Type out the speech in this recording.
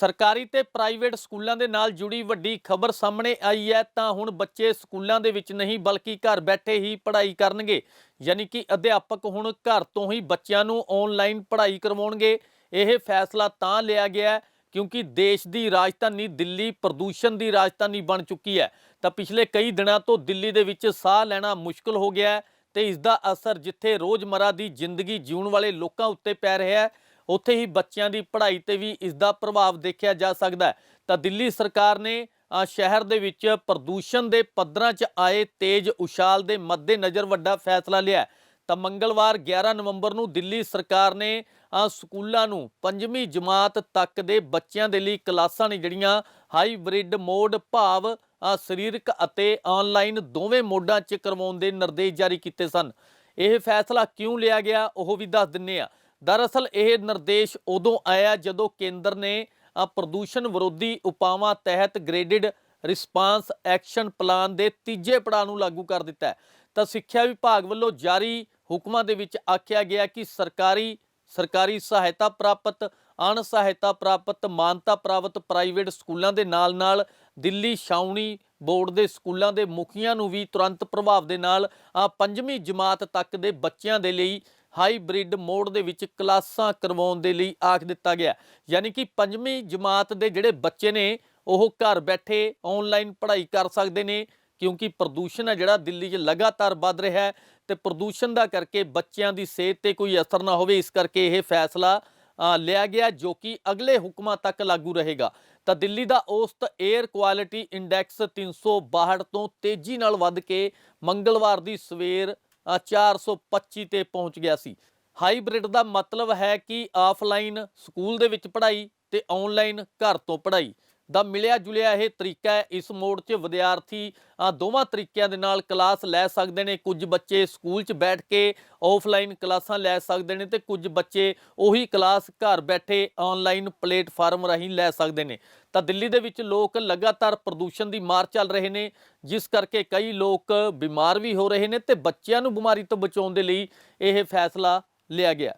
ਸਰਕਾਰੀ ਤੇ ਪ੍ਰਾਈਵੇਟ ਸਕੂਲਾਂ ਦੇ ਨਾਲ ਜੁੜੀ ਵੱਡੀ ਖਬਰ ਸਾਹਮਣੇ ਆਈ ਹੈ, ਤਾਂ ਹੁਣ ਬੱਚੇ ਸਕੂਲਾਂ ਦੇ ਵਿੱਚ ਨਹੀਂ, ਬਲਕਿ ਘਰ ਬੈਠੇ ਹੀ ਪੜ੍ਹਾਈ ਕਰਨਗੇ। ਯਾਨੀ ਕਿ ਅਧਿਆਪਕ ਹੁਣ ਘਰ ਤੋਂ ਹੀ ਬੱਚਿਆਂ ਨੂੰ ਆਨਲਾਈਨ ਪੜ੍ਹਾਈ ਕਰਵਾਉਣਗੇ। ਇਹ ਫੈਸਲਾ ਤਾਂ ਲਿਆ ਗਿਆ ਕਿਉਂਕਿ ਦੇਸ਼ ਦੀ ਰਾਜਧਾਨੀ ਦਿੱਲੀ ਪ੍ਰਦੂਸ਼ਣ ਦੀ ਰਾਜਧਾਨੀ ਬਣ ਚੁੱਕੀ ਹੈ। ਤਾਂ ਪਿਛਲੇ ਕਈ ਦਿਨਾਂ ਤੋਂ ਦਿੱਲੀ ਦੇ ਵਿੱਚ ਸਾਹ ਲੈਣਾ ਮੁਸ਼ਕਲ ਹੋ ਗਿਆ ਹੈ ਤੇ ਇਸ ਦਾ ਅਸਰ ਜਿੱਥੇ ਰੋਜ਼ਮਰਾ ਦੀ ਜ਼ਿੰਦਗੀ ਜਿਉਣ ਵਾਲੇ ਲੋਕਾਂ ਉੱਤੇ ਪੈ ਰਿਹਾ ਹੈ ਉੱਥੇ ਹੀ ਬੱਚਿਆਂ ਦੀ ਪੜ੍ਹਾਈ ਤੇ ਵੀ ਇਸ ਦਾ ਪ੍ਰਭਾਵ ਦੇਖਿਆ ਜਾ ਸਕਦਾ ਤਾਂ ਦਿੱਲੀ ਸਰਕਾਰ ਨੇ ਸ਼ਹਿਰ ਦੇ ਵਿੱਚ ਪ੍ਰਦੂਸ਼ਣ ਦੇ ਪੱਧਰਾਂ 'ਚ ਆਏ ਤੇਜ਼ ਉਛਾਲ ਦੇ ਮੱਦੇਨਜ਼ਰ ਵੱਡਾ ਫੈਸਲਾ ਲਿਆ ਤਾਂ ਮੰਗਲਵਾਰ 11 ਨਵੰਬਰ ਨੂੰ ਦਿੱਲੀ ਸਰਕਾਰ ਨੇ ਸਕੂਲਾਂ ਨੂੰ ਪੰਜਵੀਂ ਜਮਾਤ ਤੱਕ ਦੇ ਬੱਚਿਆਂ ਦੇ ਲਈ ਕਲਾਸਾਂ ਨੇ ਜਿਹੜੀਆਂ ਹਾਈਬ੍ਰਿਡ ਮੋਡ ਭਾਵ ਸਰੀਰਕ ਅਤੇ ਆਨਲਾਈਨ ਦੋਵੇਂ ਮੋਡਾਂ 'ਚ ਕਰਵਾਉਣ ਦੇ ਨਿਰਦੇਸ਼ ਜਾਰੀ ਕੀਤੇ ਸਨ। ਇਹ ਫੈਸਲਾ ਕਿਉਂ ਲਿਆ ਗਿਆ ਉਹ ਵੀ ਦੱਸ ਦਿੰਨੇ ਆ ਦਰਅਸਲ ਇਹ ਨਿਰਦੇਸ਼ ਉਦੋਂ ਆਇਆ ਜਦੋਂ ਕੇਂਦਰ ਨੇ ਪ੍ਰਦੂਸ਼ਣ ਵਿਰੋਧੀ ਉਪਾਵਾਂ ਤਹਿਤ ਗ੍ਰੇਡਡ ਰਿਸਪਾਂਸ ਐਕਸ਼ਨ ਪਲਾਨ ਦੇ ਤੀਜੇ ਪੜਾਅ ਨੂੰ ਲਾਗੂ ਕਰ ਦਿੱਤਾ ਤਾਂ ਸਿੱਖਿਆ ਵਿਭਾਗ ਵੱਲੋਂ ਜਾਰੀ ਹੁਕਮਾਂ ਦੇ ਵਿੱਚ ਆਖਿਆ ਗਿਆ ਕਿ ਸਰਕਾਰੀ ਸਰਕਾਰੀ ਸਹਾਇਤਾ ਪ੍ਰਾਪਤ, ਅਣ ਸਹਾਇਤਾ ਪ੍ਰਾਪਤ, ਮਾਨਤਾ ਪ੍ਰਾਪਤ ਪ੍ਰਾਈਵੇਟ ਸਕੂਲਾਂ ਦੇ ਨਾਲ-ਨਾਲ ਦਿੱਲੀ ਛਾਉਣੀ ਬੋਰਡ ਦੇ ਸਕੂਲਾਂ ਦੇ ਮੁਖੀਆਂ ਨੂੰ ਵੀ ਤੁਰੰਤ ਪ੍ਰਭਾਵ ਦੇ ਨਾਲ ਪੰਜਵੀਂ ਜਮਾਤ ਤੱਕ ਦੇ ਬੱਚਿਆਂ ਦੇ ਲਈ ਹਾਈਬ੍ਰਿਡ ਮੋਡ ਦੇ ਵਿੱਚ ਕਲਾਸਾਂ ਕਰਵਾਉਣ ਦੇ ਲਈ ਆਖ ਦਿੱਤਾ ਗਿਆ। ਯਾਨੀ ਕਿ ਪੰਜਵੀਂ ਜਮਾਤ ਦੇ ਜਿਹੜੇ ਬੱਚੇ ਨੇ, ਉਹ ਘਰ ਬੈਠੇ ਆਨਲਾਈਨ ਪੜ੍ਹਾਈ ਕਰ ਸਕਦੇ ਨੇ, ਕਿਉਂਕਿ ਪ੍ਰਦੂਸ਼ਣ ਹੈ ਜਿਹੜਾ ਦਿੱਲੀ 'ਚ ਲਗਾਤਾਰ ਵੱਧ ਰਿਹਾ ਹੈ ਤੇ ਪ੍ਰਦੂਸ਼ਣ ਦਾ ਕਰਕੇ ਬੱਚਿਆਂ ਦੀ ਸਿਹਤ ਤੇ ਕੋਈ ਅਸਰ ਨਾ ਹੋਵੇ, ਇਸ ਕਰਕੇ ਇਹ ਫੈਸਲਾ ਲਿਆ ਗਿਆ ਜੋ ਕਿ ਅਗਲੇ ਹੁਕਮਾਂ ਤੱਕ ਲਾਗੂ ਰਹੇਗਾ। ਤਾਂ ਦਿੱਲੀ ਦਾ ਔਸਤ 에ਅਰ ਕੁਆਲਿਟੀ ਇੰਡੈਕਸ 362 ਤੋਂ ਤੇਜ਼ੀ ਨਾਲ ਵੱਧ ਕੇ ਮੰਗਲਵਾਰ ਦੀ ਸਵੇਰ 425 ਤੇ ਪਹੁੰਚ ਗਿਆ ਸੀ। ਹਾਈਬ੍ਰਿਡ ਦਾ ਮਤਲਬ ਹੈ ਕਿ ਆਫਲਾਈਨ ਸਕੂਲ ਦੇ ਵਿੱਚ ਪੜ੍ਹਾਈ ਤੇ ਆਨਲਾਈਨ ਘਰ ਤੋਂ ਪੜ੍ਹਾਈ। ਦਾ ਮਿਲਿਆ ਜੁਲਿਆ ਇਹ ਤਰੀਕਾ ਹੈ। ਇਸ ਮੋੜ 'ਚ ਵਿਦਿਆਰਥੀ ਦੋਵਾਂ ਤਰੀਕਿਆਂ ਦੇ ਨਾਲ ਕਲਾਸ ਲੈ ਸਕਦੇ ਨੇ। ਕੁਝ ਬੱਚੇ ਸਕੂਲ 'ਚ ਬੈਠ ਕੇ ਆਫਲਾਈਨ ਕਲਾਸਾਂ ਲੈ ਸਕਦੇ ਨੇ ਤੇ ਕੁਝ ਬੱਚੇ ਉਹੀ ਕਲਾਸ ਘਰ ਬੈਠੇ ਆਨਲਾਈਨ ਪਲੇਟਫਾਰਮ ਰਾਹੀਂ ਲੈ ਸਕਦੇ ਨੇ। ਤਾਂ ਦਿੱਲੀ ਦੇ ਵਿੱਚ ਲੋਕ ਲਗਾਤਾਰ ਪ੍ਰਦੂਸ਼ਣ ਦੀ ਮਾਰ ਚੱਲ ਰਹੇ ਨੇ, ਜਿਸ ਕਰਕੇ ਕਈ ਲੋਕ ਬਿਮਾਰ ਵੀ ਹੋ ਰਹੇ ਨੇ ਤੇ ਬੱਚਿਆਂ ਨੂੰ ਬਿਮਾਰੀ ਤੋਂ ਬਚਾਉਣ ਦੇ ਲਈ ਇਹ ਫੈਸਲਾ ਲਿਆ ਗਿਆ।